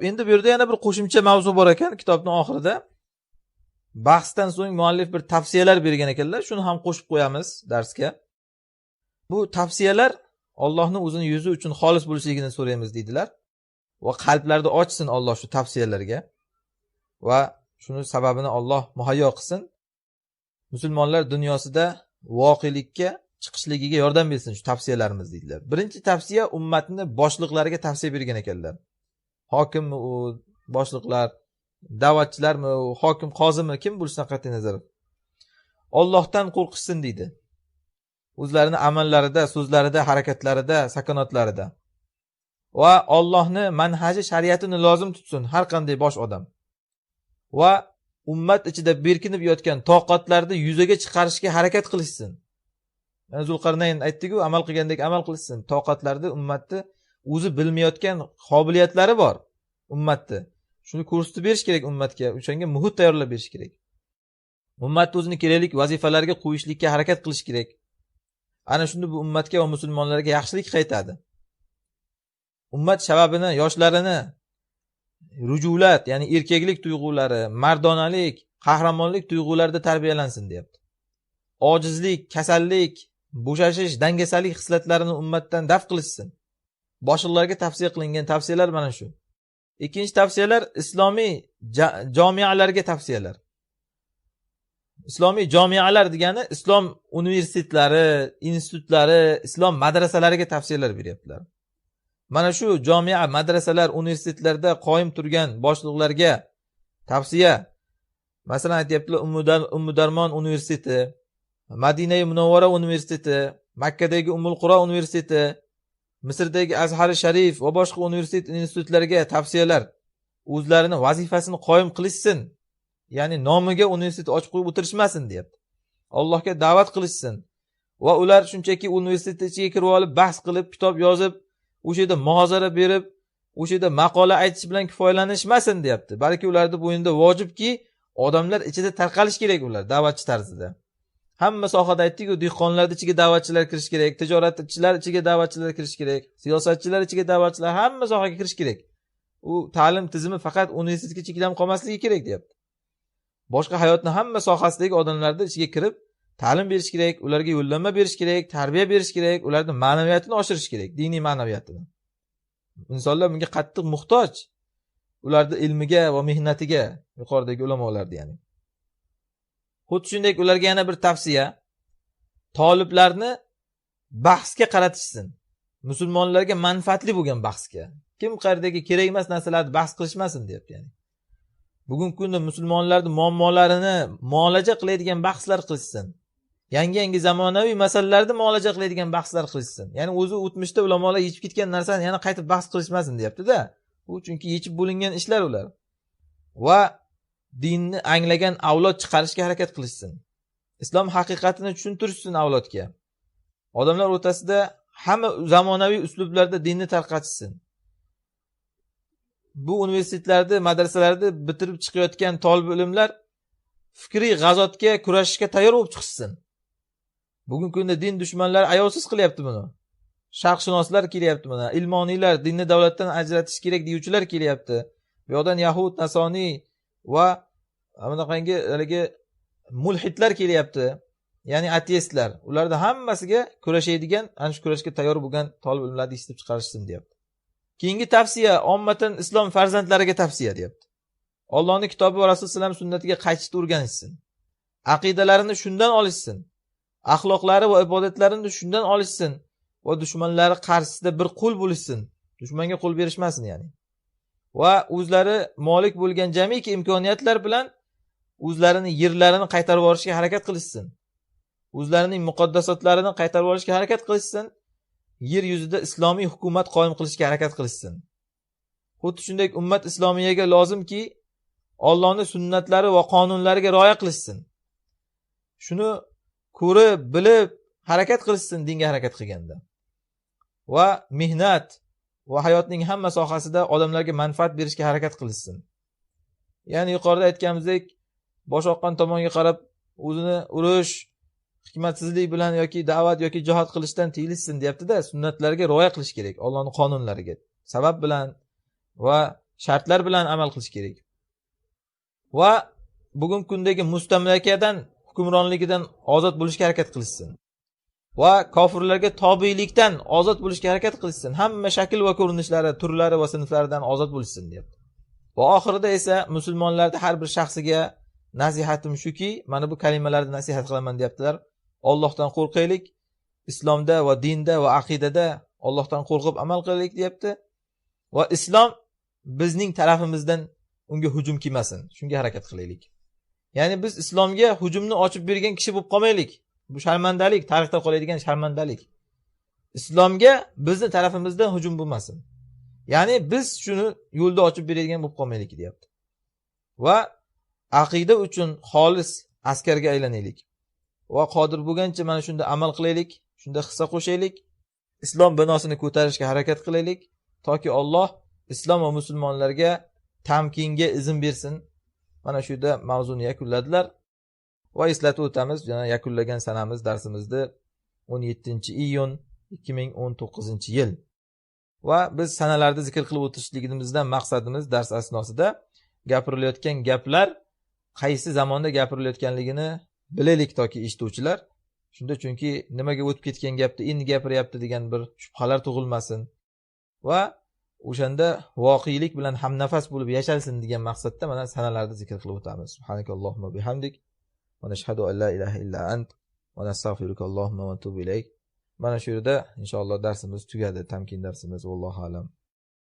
endi bu yerda yana bir qo'shimcha mavzu bor ekan kitobni oxirida. Bahsdan so'ng muallif bir tavsiyalar bergan ekanlar. Shuni ham qo'shib qo'yamiz darsga. Bu tavsiyalar ollohni o'zini yuzi uchun xolis bo'lishligini so'raymiz deydilar. Va qalblarni ochsin olloh shu tavsiyalarga. Va shuni sababini olloh muhayyo qilsin. Musulmonlar dunyosida voqelikka chiqishligiga yordam bersin shu tavsiyalarimiz deydilar. Birinchi tavsiya ummatni boshliqlariga tavsiya bergan ekanlar. Hokimmi u boshliqlar da'vatchilarmi u hokim qozimi kim bo'lishidan qat'iy nazar ollohdan qo'rqishsin deydi. O'zlarini amallarida so'zlarida harakatlarida sakonatlarida. Va ollohni manhaji shariatini lozim tutsin har qanday bosh odam. Va ummat ichida berkinib yotgan toqatlarni yuzaga chiqarishga harakat qilishsin. Zulqarnayn aytdiku amal qilgandek amal qilishsin. Toqatlarni ummatni o'zi bilmayotgan qobiliyatlari bor. Ummatni. Shuni ko'rsatib berish kerak ummatga o'shanga muhit tayyorlab berish kerak. Ummatni o'zini kerakli vazifalarga qo'yishlikka harakat qilish kerak. Ana shunda bu ummatga va musulmonlarga yaxshilik qaytadi. Ummat shababini yoshlarini rujulat ya'ni erkaklik tuyg'ulari mardonalik qahramonlik tuyg'ularida tarbiyalansin deyapti. Ojizlik kasallik bo'shashish dangasalik xislatlarini ummatdan daf qilishsin. Boshliqlarga tavsiya qilingan tavsiyalar mana shu. Ikkinchi tavsiyalar islomiy jomialarga tavsiyalar. Islomiy jomialar degani islom universitetlari institutlari islom madrasalariga tavsiyalar beryaptilar. Mana shu jomia madrasalar universitetlarda qoyim turgan boshliqlarga tavsiya. Masalan aytyaptilar ummudarmon universiteti madinai munavvara universiteti makkadagi umul quro universiteti misrdagi azhari sharif va boshqa universitet institutlarga tavsiyalar. O'zlarini vazifasini qoyim qilishsin. Ya'ni nomiga universitet ochib qo'yib o'tirishmasin deyapti. Allohga da'vat qilishsin. Va ular shunchaki universitetni ichiga kirib olib bahs qilib kitob yozib o'sha yerda muhozara berib o'sha yerda maqola aytish bilan kifoyalanishmasin deyapti. Balki ularni bo'yinida vojibki odamlar ichida tarqalish kerak ular da'vatchi tarzida. Hamma sohada aytdikku dehqonlarni ichiga da'vatchilar kirishi kerak tijoratchilar ichiga da'vatchilar kirishi kerak siyosatchilar ichiga da'vatchilar hamma sohaga kirishi kerak. U ta'lim tizimi faqat universitetga cheklanib qolmasligi kerak deyapti. Boshqa hayotni hamma sohasidagi odamlarni ichiga kirib ta'lim berish kerak ularga yo'llanma berish kerak tarbiya berish kerak ularni ma'naviyatini oshirish kerak diniy ma'naviyatini. Insonlar bunga qattiq muhtoj. Ularni ilmiga va mehnatiga yuqoridagi ulamolarni ya'ni. Xuddi shuningdek ularga yana bir tavsiya. Toliblarni bahsga qaratishsin. Musulmonlarga manfaatli bo'lgan bahsga. Kim qayerdagi kerak emas narsalarni bahs qilishmasin deyapti ya'ni. Bugungi kunda musulmonlarni muammolarini muolaja qiladigan bahslar qilishsin. Yangi yangi zamonaviy masalalarni muolaja qiladigan bahslar qilishsin. Ya'ni o'zi o'tmishda ulamolar yechib ketgan narsani yana qaytib bahs qilishmasin deyaptida. U chunki yechib bo'lingan ishlar ular. Va dinni anglagan avlod chiqarishga harakat qilishsin. Islom haqiqatini tushuntirishsin avlodga. Odamlar o'rtasida hamma zamonaviy uslublarda dinni tarqatishsin. Bu universitetlarni madrasalarni bitirib chiqayotgan tolib ilmlar fikriy g'azotga kurashishga tayyor bo'lib chiqishsin. Bugungi kunda din dushmanlari ayovsiz qilyapti buni. Sharqshunoslar kelyapti mana ilmoniylar dinni davlatdan ajratish kerak deyuvchilar kelyapti. Bu yoqdan yahud nasoniy va bunaqangi haligi mulhidlar kelyapti. Ya'ni ateistlar. Ularni hammasiga kurashadigan ana shu kurashga tayyor bo'lgan tolib ilmlarni yetishtirib chiqarishsin deyapti. Keyingi tavsiya ommatan islom farzandlariga tavsiya deyapti. Ollohni kitobi va rasululloh alayhi sunnatiga qaytishni o'rganishsin. Aqidalarini shundan olishsin. Axloqlari va ibodatlarini shundan olishsin va dushmanlari qarshisida bir qo'l bo'lishsin. Dushmanga qo'l berishmasin ya'ni. Va o'zlari molik bo'lgan jamiki imkoniyatlar bilan o'zlarini yerlarini qaytarib yuborishga harakat qilishsin. O'zlarining muqaddasotlarini qaytarib olishga harakat qilishsin. Yer yuzida islomiy hukumat qoyim qilishga harakat qilishsin. Xuddi shunday ummat islomiyaga lozimki ollohni sunnatlari va qonunlariga rioya qilishsin. Shuni ko'rib bilib harakat qilishsin dinga harakat qilganda. Va mehnat va hayotning hamma sohasida odamlarga manfaat berishga harakat qilishsin. Ya'ni yuqorida aytganimizdek bosh oqqan tomonga qarab o'zini urush hikmatsizlik bilan yoki da'vat yoki jihod qilishdan tiyilishsin deyaptida sunnatlarga rioya qilish kerak ollohni qonunlariga. Sabab bilan va shartlar bilan amal qilish kerak. Va bugungi kundagi mustamlakadan hukmronligidan ozod bo'lishga harakat qilishsin. Va kofirlarga tobiylikdan ozod bo'lishga harakat qilishsin. Hamma shakl va ko'rinishlari turlari va sinflaridan ozod bo'lishsin deyapti va oxirida esa musulmonlarni har bir shaxsiga nasihatim shuki mana bu kalimalarni nasihat qilaman deyaptilar ollohdan qo'rqaylik islomda va dinda va aqidada ollohdan qo'rqib amal qilaylik deyapti va islom bizning tarafimizdan unga hujum kelmasin shunga harakat qilaylik. Ya'ni biz islomga hujumni ochib bergan kishi bo'lib qolmaylik. Bu sharmandalik tarixda qoladigan sharmandalik. Islomga bizni tarafimizdan hujum bo'lmasin. Ya'ni biz shuni yo'lda ochib beradigan bo'lib qolmaylik deyapti. Va aqida uchun xolis askarga aylanaylik. Va qodir bo'lgancha mana shunda amal qilaylik shunda hissa qo'shaylik islom binosini ko'tarishga harakat qilaylik toki olloh islom va musulmonlarga tamkinga izn bersin. Mana shu yerda mavzuni yakunladilar. Va eslatib o'tamiz yana yakunlagan sanamiz darsimizni o'n yettinchi iyun ikki ming o'n to'qqizinchi yil. Va biz sanalarni zikr qilib o'tishligimizdan maqsadimiz dars asnosida gapirilayotgan gaplar qaysi zamonda gapirilayotganligini bilaylik toki eshituvchilar. Shunda chunki nimaga o'tib ketgan gapni endi gapiryapti degan bir shubhalar tug'ilmasin. Va o'shanda voqelik bilan hamnafas bo'lib yashalsin degan maqsadda mana sanalarni zikr qilib o'tamiz. Subhanakallohumma bihamdik. ونشهد أن لا إله إلا أنت ونستغفرك اللهم ونتوب إليك mana shu yerda inshaalloh darsimiz tugadi tamkin darsimiz vallohu alam.